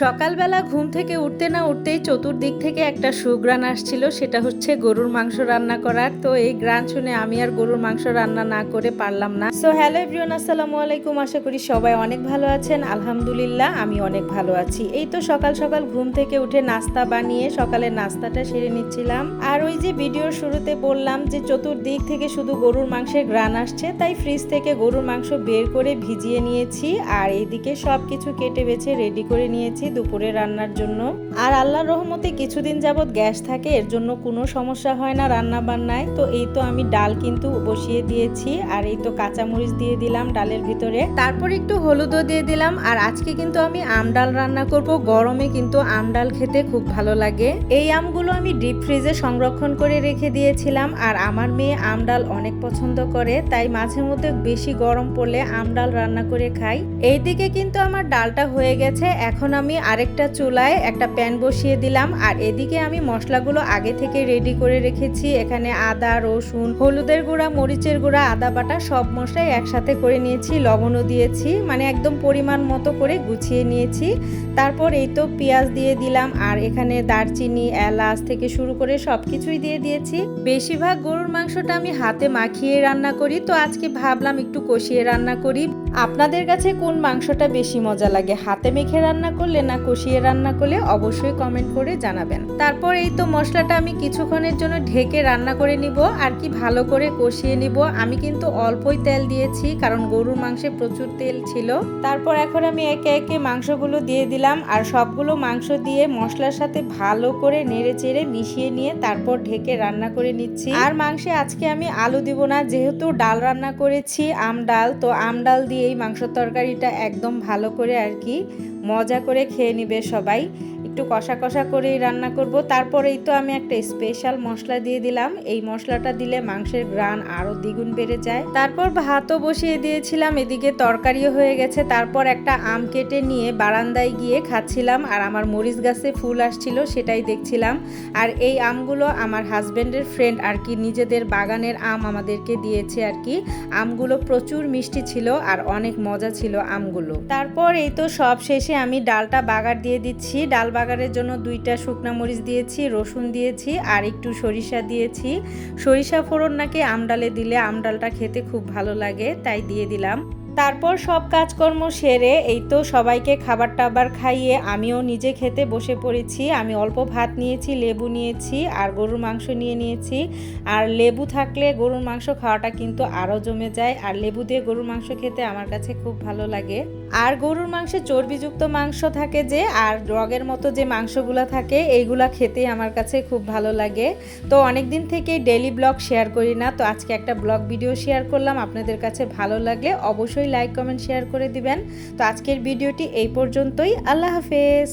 সকালবেলা ঘুম থেকে উঠতে না উঠতেই চতুর্দিক থেকে একটা সুগ্রান আসছিল, সেটা হচ্ছে গরুর মাংস রান্না করার। তো এই গ্রান শুনে আমি আর গরুর মাংস রান্না না করে পারলাম না। সো হ্যালো এভরিওন আসসালামু আলাইকুম। আশা করি সবাই অনেক ভালো আছেন। আলহামদুলিল্লাহ, আমি অনেক ভালো আছি। এই তো সকাল সকাল ঘুম থেকে উঠে নাস্তা বানিয়ে সকালের নাস্তাটা সেরে নিচ্ছিলাম। আর ওই যে ভিডিওর শুরুতে বললাম যে চতুর্দিক থেকে শুধু গরুর মাংসের গ্রান আসছে, তাই ফ্রিজ থেকে গরুর মাংস বের করে ভিজিয়ে নিয়েছি। আর এইদিকে সব কিছু কেটে বেছে রেডি করে নিয়েছি। দুপুরে রান্নার জন্য। আর আল্লাহর রহমতে কিছুদিন যাবৎ গ্যাস থাকে, এর জন্য কোনো সমস্যা হয় না রান্না বান্নায় তো এই তো আমি ডাল কিন্তু বসিয়ে দিয়েছি, আর এই তো কাঁচামরিচ দিয়ে দিলাম ডালের ভিতরে। তারপর একটু হলুদও দিয়ে দিলাম, আর আজকে কিন্তু আমি আম ডাল রান্না করব। গরমে কিন্তু আম ডাল খেতে খুব ভালো লাগে। এই আমগুলো আমি ডিপ ফ্রিজে সংরক্ষণ করে রেখে দিয়েছিলাম, আর আমার মেয়ে আম ডাল অনেক পছন্দ করে, তাই মাঝে মধ্যে বেশি গরম পড়লে আম ডাল রান্না করে খাই। এইদিকে কিন্তু আমার ডালটা হয়ে গেছে, এখন আমি আরেকটা চুলায় একটা প্যান বসিয়ে দিলাম। আর এদিকে আমি মশলাগুলো আগে থেকে রেডি করে রেখেছি। এখানে আদা, রসুন, হলুদের গুঁড়া, মরিচের গুঁড়া, আদা বাটা সব মশলাই একসাথে করে নিয়েছি। লবণও দিয়েছি মানে একদম পরিমাণ মতো করে গুছিয়ে নিয়েছি। তারপর এই তো পেঁয়াজ দিয়ে দিলাম। আর এখানে দারচিনি, এলাচ থেকে শুরু করে সব কিছুই দিয়ে দিয়েছি। বেশিরভাগ গরুর মাংসটা আমি হাতে মাখিয়ে রান্না করি। তো আজকে ভাবলাম একটু কষিয়ে রান্না করি। আপনাদের কাছে কোন মাংসটা বেশি মজা লাগে? হাতে মেখে রান্না করলে না কষিয়ে রান্না করলে? অবশ্যই কমেন্ট করে জানাবেন। তারপর এই তো মশলাটা আমি কিছুক্ষণের জন্য ঢেকে রান্না করে নিব আর কি ভালো করে কষিয়ে নিব। আমি কিন্তু অল্পই তেল দিয়েছি কারণ গরুর মাংসে প্রচুর তেল ছিল। তারপর এখন আমি একে একে মাংসগুলো দিয়ে দিলাম আর সবগুলো মাংস দিয়ে মশলার সাথে ভালো করে নেড়ে চেড়ে মিশিয়ে নিয়ে তারপর ঢেকে রান্না করে নিচ্ছি। আর মাংসে আজকে আমি আলু দিব না, যেহেতু ডাল রান্না করেছি, আম ডাল। তো আম ডাল দিয়ে এই মাংসর তরকারিটা একদম ভালো করে আর কি মজা করে খেয়ে নিবে সবাই। একটু কষা কষা করেই রান্না করব। তারপরেই তো আমি একটা স্পেশাল মশলা দিয়ে দিলাম। এই মশলাটা দিলে মাংসের গ্রান আরও দ্বিগুণ বেড়ে যায়। তারপর ভাতও বসিয়ে দিয়েছিলাম। এদিকে তরকারিও হয়ে গেছে। তারপর একটা আম কেটে নিয়ে বারান্দায় গিয়ে খাচ্ছিলাম। আর আমার মরিচ গাছে ফুল আসছিল, সেটাই দেখছিলাম। আর এই আমগুলো আমার হাজব্যান্ডের ফ্রেন্ড আর কি নিজেদের বাগানের আম আমাদেরকে দিয়েছে আর কি। আমগুলো প্রচুর মিষ্টি ছিল আর অনেক মজা ছিল আমগুলো। তারপর এই তো সব শেষে আমি ডালটা বাগার দিয়ে দিচ্ছি। ডাল বাগারের জন্য দুইটা শুকনা মরিচ দিয়েছি, রসুন দিয়েছি, আর একটু সরিষা দিয়েছি। সরিষা ফোড়ন নাকি আমডালে দিলে আমডালটা খেতে খুব ভালো লাগে, তাই দিয়ে দিলাম। তারপর সব কাজকর্ম সেরে এই তো সবাইকে খাবার টাবার খাইয়ে আমিও নিজে খেতে বসে পড়েছি। আমি অল্প ভাত নিয়েছি, লেবু নিয়েছি, আর গরুর মাংস নিয়ে নিয়েছি। আর লেবু থাকলে গরুর মাংস খাওয়াটা কিন্তু আরও জমে যায়। আর লেবু দিয়ে গরুর মাংস খেতে আমার কাছে খুব ভালো লাগে। আর গরুর মাংসে চর্বিযুক্ত মাংস থাকে যে, আর রগের মতো যে মাংসগুলো থাকে, এইগুলো খেতে আমার কাছে খুব ভালো লাগে। তো অনেক দিন থেকেই ডেলি ব্লগ শেয়ার করি না, তো আজকে একটা ব্লগ ভিডিও শেয়ার করলাম, আপনাদের কাছে ভালো লাগলে অবশ্যই লাইক কমেন্ট শেয়ার করে দিবেন। তো আজকের ভিডিওটি এই পর্যন্তই, আল্লাহ হাফেজ।